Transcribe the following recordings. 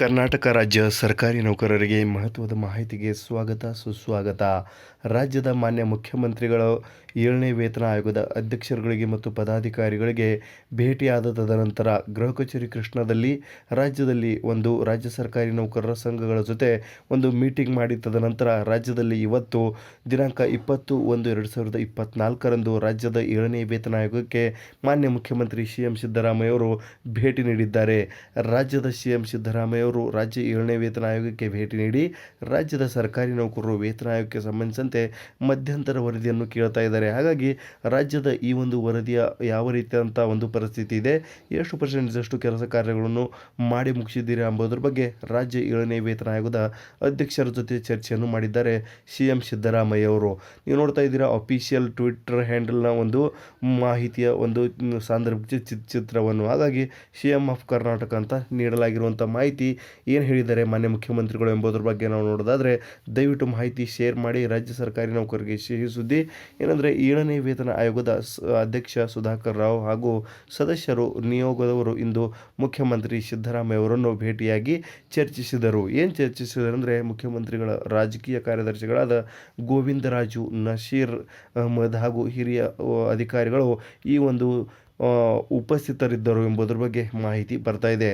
ಕರ್ನಾಟಕ ರಾಜ್ಯ ಸರ್ಕಾರಿ ನೌಕರರಿಗೆ ಮಹತ್ವದ ಮಾಹಿತಿಗೆ ಸ್ವಾಗತ, ಸುಸ್ವಾಗತ. ರಾಜ್ಯದ ಮಾನ್ಯ ಮುಖ್ಯಮಂತ್ರಿಗಳು, ಏಳನೇ ವೇತನ ಆಯೋಗದ ಅಧ್ಯಕ್ಷರುಗಳಿಗೆ ಮತ್ತು ಪದಾಧಿಕಾರಿಗಳಿಗೆ ಭೇಟಿಯಾದ ತದನಂತರ ಗೃಹ ಕಚೇರಿ ಕೃಷ್ಣದಲ್ಲಿ ರಾಜ್ಯದಲ್ಲಿ ಒಂದು ರಾಜ್ಯ ಸರ್ಕಾರಿ ನೌಕರರ ಸಂಘಗಳ ಜೊತೆ ಒಂದು ಮೀಟಿಂಗ್ ಮಾಡಿ ತದನಂತರ ರಾಜ್ಯದಲ್ಲಿ ಇವತ್ತು ದಿನಾಂಕ ಇಪ್ಪತ್ತು ಒಂದು ಎರಡು ಸಾವಿರದ ಇಪ್ಪತ್ತ್ನಾಲ್ಕರಂದು ರಾಜ್ಯದ ಏಳನೇ ವೇತನ ಆಯೋಗಕ್ಕೆ ಮಾನ್ಯ ಮುಖ್ಯಮಂತ್ರಿ ಸಿ ಎಂ ಸಿದ್ದರಾಮಯ್ಯವರು ಭೇಟಿ ನೀಡಿದ್ದಾರೆ. ರಾಜ್ಯದ ಸಿ ಎಂ ಸಿದ್ದರಾಮಯ್ಯವರು ರಾಜ್ಯ ಏಳನೇ ವೇತನ ಆಯೋಗಕ್ಕೆ ಭೇಟಿ ನೀಡಿ ರಾಜ್ಯದ ಸರ್ಕಾರಿ ನೌಕರರು ವೇತನ ಆಯೋಗಕ್ಕೆ ಸಂಬಂಧಿಸಿದಂತೆ ಮಧ್ಯಂತರ ವರದಿಯನ್ನು ಕೇಳ್ತಾ ಇದ್ದಾರೆ. ಹಾಗಾಗಿ ರಾಜ್ಯದ ಈ ಒಂದು ವರದಿಯ ಯಾವ ರೀತಿಯಾದಂಥ ಒಂದು ಪರಿಸ್ಥಿತಿ ಇದೆ, ಎಷ್ಟು ಪರ್ಸೆಂಟೇಜಷ್ಟು ಕೆಲಸ ಕಾರ್ಯಗಳನ್ನು ಮಾಡಿ ಮುಗಿಸಿದ್ದೀರಾ ಎಂಬುದರ ಬಗ್ಗೆ ರಾಜ್ಯ ಏಳನೇ ವೇತನ ಆಯೋಗದ ಅಧ್ಯಕ್ಷರ ಜೊತೆ ಚರ್ಚೆಯನ್ನು ಮಾಡಿದ್ದಾರೆ ಸಿ ಎಂ ಸಿದ್ದರಾಮಯ್ಯ ಅವರು. ನೀವು ನೋಡ್ತಾ ಇದ್ದೀರಾ ಅಫಿಷಿಯಲ್ ಟ್ವಿಟರ್ ಹ್ಯಾಂಡಲ್ನ ಒಂದು ಮಾಹಿತಿಯ ಒಂದು ಸಾಂದರ್ಭಿಕ ಚಿತ್ರವನ್ನು. ಹಾಗಾಗಿ ಸಿ ಎಂ ಆಫ್ ಕರ್ನಾಟಕ ಅಂತ ನೀಡಲಾಗಿರುವಂಥ ಮಾಹಿತಿ ಏನು ಹೇಳಿದ್ದಾರೆ ಮಾನ್ಯ ಮುಖ್ಯಮಂತ್ರಿಗಳು ಎಂಬುದರ ಬಗ್ಗೆ ನಾವು ನೋಡೋದಾದರೆ, ದಯವಿಟ್ಟು ಮಾಹಿತಿ ಶೇರ್ ಮಾಡಿ ರಾಜ್ಯ ಸರ್ಕಾರಿ ನೌಕರಿಗೆ ಸಿಹಿ ಸುದ್ದಿ. ಏನಂದರೆ, ಏಳನೇ ವೇತನ ಆಯೋಗದ ಅಧ್ಯಕ್ಷ ಸುಧಾಕರ್ ರಾವ್ ಹಾಗೂ ಸದಸ್ಯರು ನಿಯೋಗದವರು ಇಂದು ಮುಖ್ಯಮಂತ್ರಿ ಸಿದ್ದರಾಮಯ್ಯ ಅವರನ್ನು ಭೇಟಿಯಾಗಿ ಚರ್ಚಿಸಿದರು. ಏನು ಚರ್ಚಿಸಿದರು ಅಂದರೆ, ಮುಖ್ಯಮಂತ್ರಿಗಳ ರಾಜಕೀಯ ಕಾರ್ಯದರ್ಶಿಗಳಾದ ಗೋವಿಂದರಾಜು ನಶೀರ್ ಅಹಮದ್ ಹಾಗೂ ಹಿರಿಯ ಅಧಿಕಾರಿಗಳು ಈ ಒಂದು ಉಪಸ್ಥಿತರಿದ್ದರು ಎಂಬುದರ ಬಗ್ಗೆ ಮಾಹಿತಿ ಬರ್ತಾ ಇದೆ.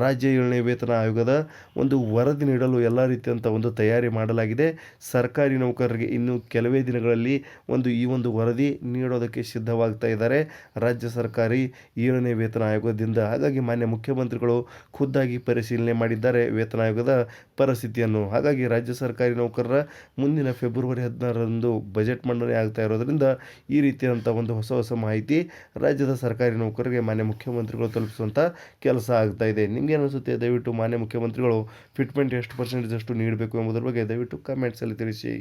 ರಾಜ್ಯ ಏಳನೇ ವೇತನ ಆಯೋಗದ ಒಂದು ವರದಿ ನೀಡಲು ಎಲ್ಲ ರೀತಿಯಂಥ ಒಂದು ತಯಾರಿ ಮಾಡಲಾಗಿದೆ. ಸರ್ಕಾರಿ ನೌಕರರಿಗೆ ಇನ್ನು ಕೆಲವೇ ದಿನಗಳಲ್ಲಿ ಒಂದು ಈ ಒಂದು ವರದಿ ನೀಡೋದಕ್ಕೆ ಸಿದ್ಧವಾಗ್ತಾ ಇದ್ದಾರೆ. ರಾಜ್ಯ ಸರ್ಕಾರಿ ಏಳನೇ ವೇತನ ಆಯೋಗದಿಂದ ಹಾಗಾಗಿ ಮಾನ್ಯ ಮುಖ್ಯಮಂತ್ರಿಗಳು ಖುದ್ದಾಗಿ ಪರಿಶೀಲನೆ ಮಾಡಿದ್ದಾರೆ ವೇತನ ಆಯೋಗದ ಪರಿಸ್ಥಿತಿಯನ್ನು. ಹಾಗಾಗಿ ರಾಜ್ಯ ಸರ್ಕಾರಿ ನೌಕರರ ಮುಂದಿನ ಫೆಬ್ರವರಿ ಹದಿನಾರರಂದು ಬಜೆಟ್ ಮಂಡನೆ ಆಗ್ತಾ ಇರೋದ್ರಿಂದ ಈ ರೀತಿಯಾದಂಥ ಒಂದು ಹೊಸ ಹೊಸ ಮಾಹಿತಿ ರಾಜ್ಯದ ಸರ್ಕಾರಿ ನೌಕರರಿಗೆ ಮಾನ್ಯ ಮುಖ್ಯಮಂತ್ರಿಗಳು ತಲುಪಿಸುವಂಥ ಕೆಲಸ ಆಗ್ತಾ ಇದೆ. ನಿಮಗೆ ಅನಿಸುತ್ತೆ? ದಯವಿಟ್ಟು ಮಾನ್ಯ ಮುಖ್ಯಮಂತ್ರಿಗಳು ಫಿಟ್ಮೆಂಟ್ ಎಷ್ಟು ಪರ್ಸೆಂಟೇಜ್ ಅಷ್ಟು ನೀಡಬೇಕು ಎಂಬುದರ ಬಗ್ಗೆ ದಯವಿಟ್ಟು ಕಮೆಂಟ್ಸಲ್ಲಿ ತಿಳಿಸಿ.